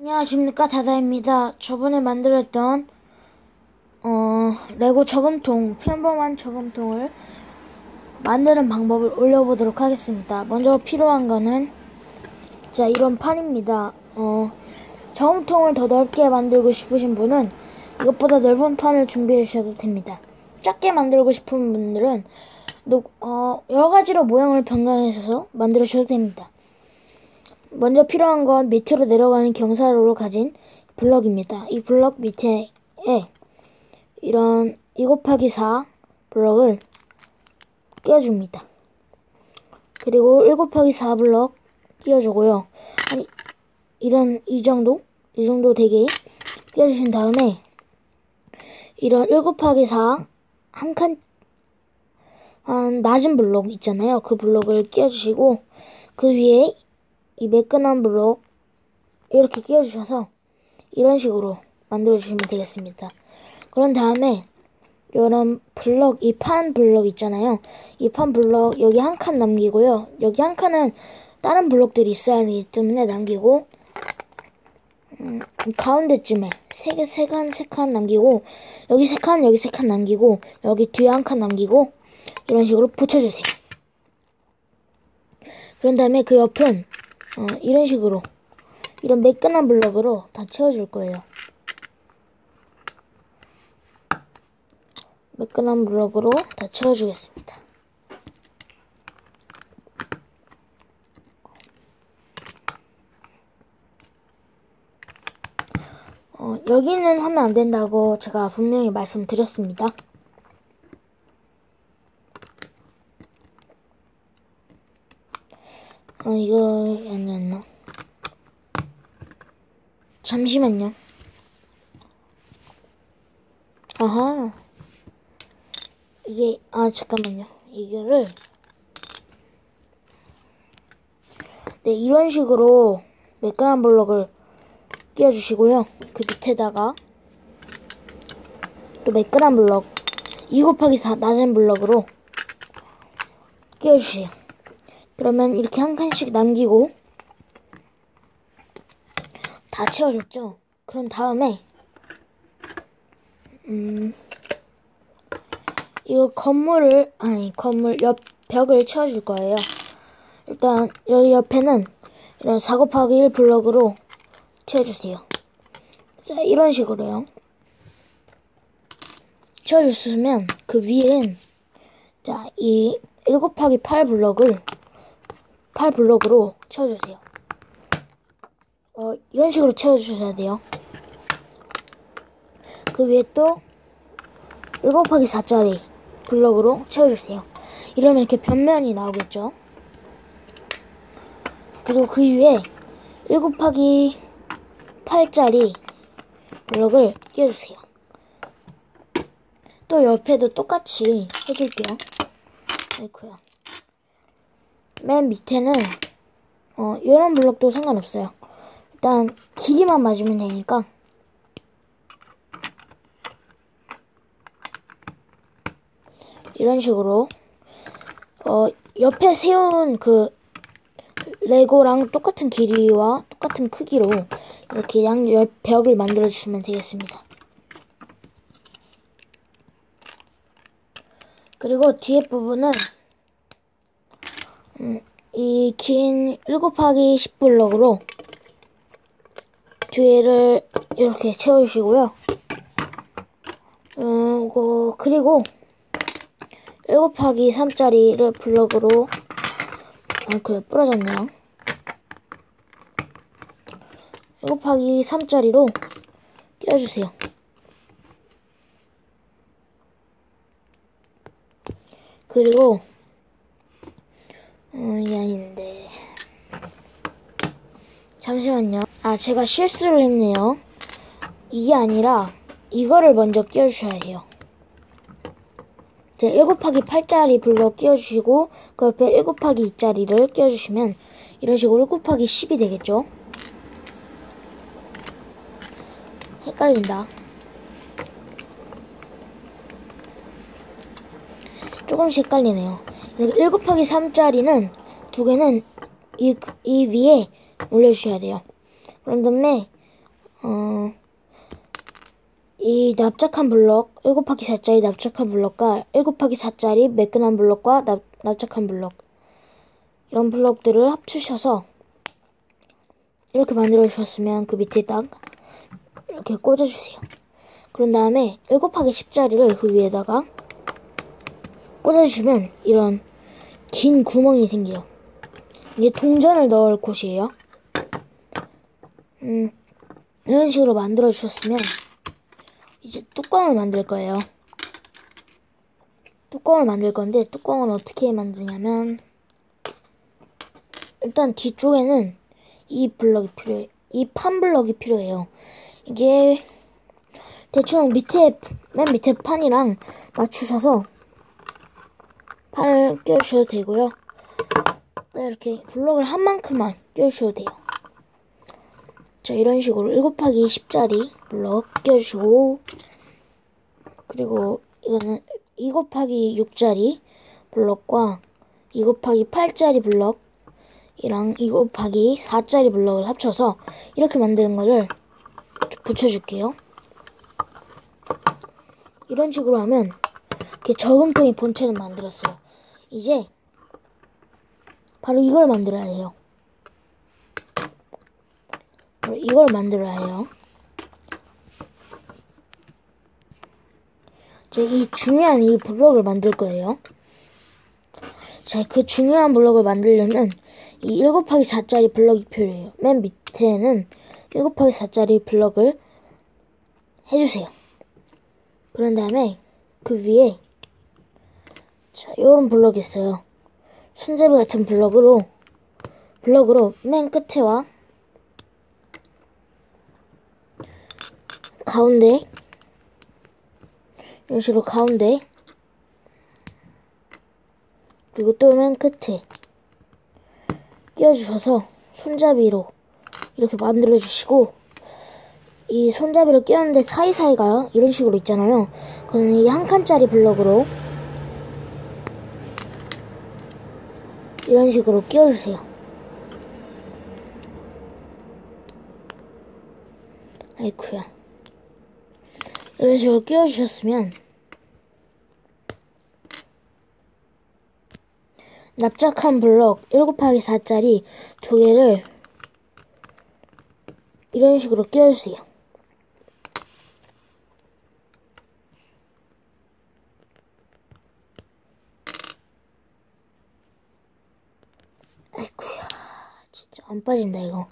안녕하십니까 다다입니다. 저번에 만들었던 어 레고 저금통 평범한 저금통을 만드는 방법을 올려보도록 하겠습니다. 먼저 필요한 거는 자 이런 판입니다. 어 저금통을 더 넓게 만들고 싶으신 분은 이것보다 넓은 판을 준비해 주셔도 됩니다. 작게 만들고 싶은 분들은 어, 여러 가지로 모양을 변경해서 만들어 주셔도 됩니다. 먼저 필요한 건 밑으로 내려가는 경사로를 가진 블럭입니다. 이 블럭 밑에 이런 2 곱하기 4 블럭을 끼워줍니다. 그리고 1 곱하기 4 블럭 끼워주고요. 아니, 이런, 이 정도? 이 정도 되게 끼워주신 다음에 이런 1 곱하기 4 한 칸, 한 낮은 블록 있잖아요. 그 블록을 끼워주시고 그 위에 이 매끈한 블록 이렇게 끼워주셔서 이런 식으로 만들어주시면 되겠습니다. 그런 다음에 이런 블럭, 이 판 블럭 있잖아요. 이 판 블럭 여기 한 칸 남기고요. 여기 한 칸은 다른 블럭들이 있어야 하기 때문에 남기고 음, 가운데쯤에 세 개, 세 칸, 세 칸 남기고 여기 세 칸, 여기 세 칸 남기고 여기 뒤에 한 칸 남기고 이런 식으로 붙여주세요. 그런 다음에 그 옆은 어, 이런 식으로 이런 매끈한 블럭으로 다 채워줄 거예요. 매끈한 블럭으로 다 채워주겠습니다. 어, 여기는 하면 안 된다고 제가 분명히 말씀드렸습니다. 어, 이거 아니었나? 잠시만요. 아하. 이게, 아, 잠깐만요. 이거를, 네, 이런 식으로 매끈한 블럭을 끼워주시고요. 그 밑에다가 또 매끈한 블럭 2 곱하기 4 낮은 블럭으로 끼워주세요. 그러면 이렇게 한 칸씩 남기고 다 채워줬죠. 그런 다음에 음 이거 건물을 아니 건물 옆 벽을 채워줄 거예요. 일단 여기 옆에는 이런 4 곱하기 1 블럭으로 채워주세요. 자 이런 식으로요. 채워줬으면 그 위엔 자이 1 곱하기 8 블럭을 8 블럭으로 채워주세요. 어, 이런 식으로 채워주셔야 돼요. 그 위에 또 1 곱하기 4짜리 블럭으로 채워주세요. 이러면 이렇게 변면이 나오겠죠. 그리고 그 위에 1 곱하기 8짜리 블럭을 끼워주세요. 또 옆에도 똑같이 해줄게요. 아이쿠야. 맨 밑에는 어, 이런 블록도 상관없어요. 일단 길이만 맞으면 되니까 이런 식으로 어, 옆에 세운 그 레고랑 똑같은 길이와 똑같은 크기로 이렇게 양옆 벽을 만들어 주시면 되겠습니다. 그리고 뒤에 부분은 음, 이긴 1 곱하기 10 블럭으로 뒤를 이렇게 채워주시고요. 음, 그, 그리고 1 곱하기 3짜리를 블럭으로 아, 그래, 부러졌네요. 1 곱하기 3짜리로 끼워주세요. 그리고 아닌데. 잠시만요. 아, 제가 실수를 했네요. 이게 아니라 이거를 먼저 끼워주셔야 돼요. 이제 1 곱하기 8짜리 블럭 끼워주시고 그 옆에 1 곱하기 2짜리를 끼워주시면 이런 식으로 1 곱하기 10이 되겠죠. 헷갈린다. 조금씩 헷갈리네요. 이렇게 1 곱하기 3짜리는 두 개는 이, 이 위에 올려주셔야 돼요. 그런 다음에 어, 이 납작한 블럭, 1 곱하기 4짜리 납작한 블럭과 1 곱하기 4짜리 매끈한 블럭과 납, 납작한 블럭 이런 블럭들을 합치셔서 이렇게 만들어 주셨으면 그 밑에 딱 이렇게 꽂아주세요. 그런 다음에 1 곱하기 10짜리를 그 위에다가 꽂아주시면 이런 긴 구멍이 생겨요. 이게 동전을 넣을 곳이에요. 음, 이런 식으로 만들어 주셨으면 이제 뚜껑을 만들 거예요. 뚜껑을 만들 건데 뚜껑은 어떻게 만드냐면 일단 뒤쪽에는 이 블럭이 필요해요. 이판 블럭이 필요해요. 이게 대충 밑에 맨 밑에 판이랑 맞추셔서 판을 끼워주셔도 되고요. 이렇게 블럭을 한 만큼만 끼워주셔도 돼요. 자 이런 식으로 7 곱하기 10짜리 블럭 끼워주시고 그리고 이거는 2 곱하기 6짜리 블럭과 2 곱하기 8짜리 블럭이랑 2 곱하기 4짜리 블럭을 합쳐서 이렇게 만드는 거를 붙여줄게요. 이런 식으로 하면 이렇게 저금통의 본체는 만들었어요. 이제 바로 이걸 만들어야 해요. 바로 이걸 만들어야 해요. 자, 이 중요한 이 블록을 만들 거예요. 자, 그 중요한 블록을 만들려면 이1 곱하기 4짜리 블럭이 필요해요. 맨 밑에는 1 곱하기 4짜리 블럭을 해주세요. 그런 다음에 그 위에 자, 요런 블럭이 있어요. 손잡이 같은 블럭으로 블럭으로 맨 끝에와. 가운데. 이런 식으로 가운데. 그리고 또 맨 끝에. 끼워주셔서 손잡이로 이렇게 만들어 주시고 이 손잡이를 끼웠는데 사이사이가 이런 식으로 있잖아요. 그거는 이한 칸짜리 블럭으로 이런 식으로 끼워주세요. 아이쿠야. 이런 식으로 끼워주셨으면 납작한 블럭 1 곱하기 4짜리 두 개를 이런 식으로 끼워주세요. 아이쿠야 진짜 안 빠진다 이거.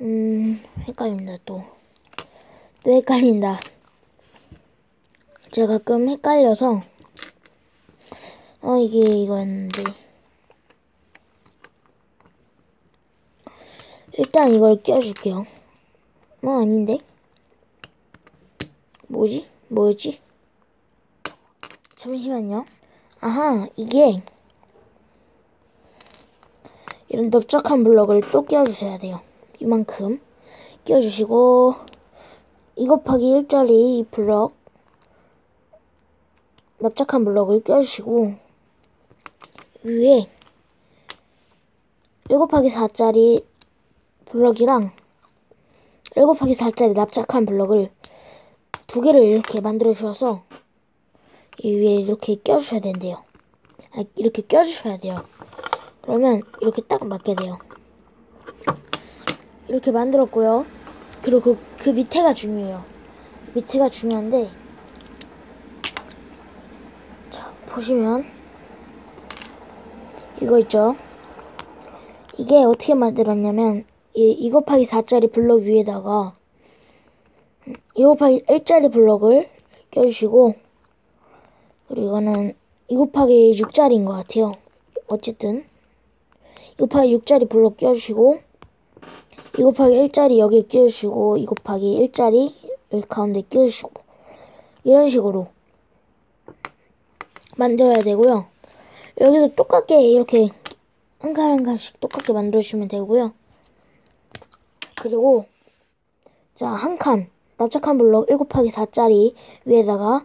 음 헷갈린다 또. 또 헷갈린다. 제가 가끔 헷갈려서 어 이게 이거였는데. 일단 이걸 껴줄게요. 뭐 아닌데? 뭐지? 뭐였지? 잠시만요. 아하, 이게 이런 넓적한 블럭을 또 끼워주셔야 돼요. 이만큼 끼워주시고 2 곱하기 1짜리 블럭 납작한 블럭을 끼워주시고 위에 1 곱하기 4짜리 블럭이랑 1 곱하기 4짜리 납작한 블럭을 두 개를 이렇게 만들어 주셔서 이 위에 이렇게 껴주셔야 된대요. 아, 이렇게 껴주셔야 돼요. 그러면 이렇게 딱 맞게 돼요. 이렇게 만들었고요. 그리고 그, 그 밑에가 중요해요. 밑에가 중요한데 자 보시면 이거 있죠. 이게 어떻게 만들었냐면 이, 2 곱하기 4짜리 블럭 위에다가 2 곱하기 1짜리 블럭을 껴주시고 그리고 이거는 2 곱하기 6짜리인 것 같아요. 어쨌든 2 곱하기 6짜리 블록 끼워주시고 2 곱하기 1짜리 여기에 끼워주시고 2 곱하기 1짜리 여기 가운데 끼워주시고 이런 식으로 만들어야 되고요. 여기도 똑같게 이렇게 한 칸 한 칸씩 똑같게 만들어주시면 되고요. 그리고 자 한 칸 납작한 블록 1 곱하기 4짜리 위에다가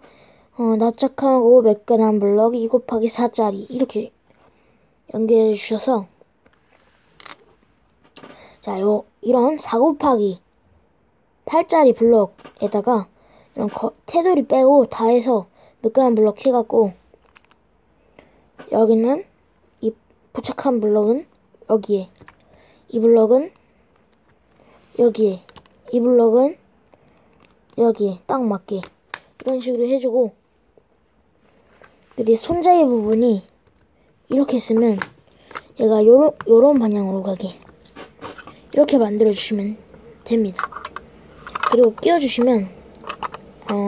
어, 납작하고 매끈한 블럭 2 곱하기 4짜리. 이렇게 연결해 주셔서. 자, 요, 이런 4 곱하기 8짜리 블럭에다가 이런 거, 테두리 빼고 다 해서 매끈한 블럭 해갖고 여기는 이 부착한 블럭은 여기에 이 블럭은 여기에 이 블럭은 여기에 딱 맞게 이런 식으로 해주고 그리고 손잡이 부분이 이렇게 쓰면 얘가 요런, 요런 방향으로 가게. 이렇게 만들어 주시면 됩니다. 그리고 끼워 주시면 어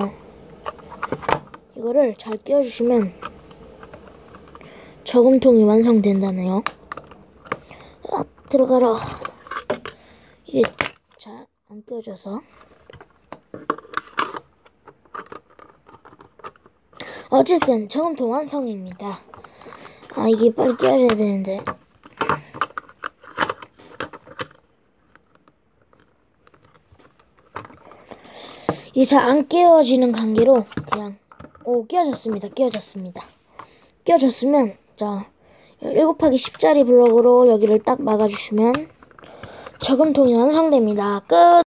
이거를 잘 끼워 주시면 저금통이 완성된다네요. 아 들어가라. 이게 잘 안 끼워져서 어쨌든 저금통 완성입니다. 아 이게 빨리 끼워져야 되는데. 이게 잘 안 끼워지는 관계로 그냥 오 끼워졌습니다. 끼워졌습니다. 끼워졌으면 자1 곱하기 10짜리 블럭으로 여기를 딱 막아주시면 저금통이 완성됩니다. 끝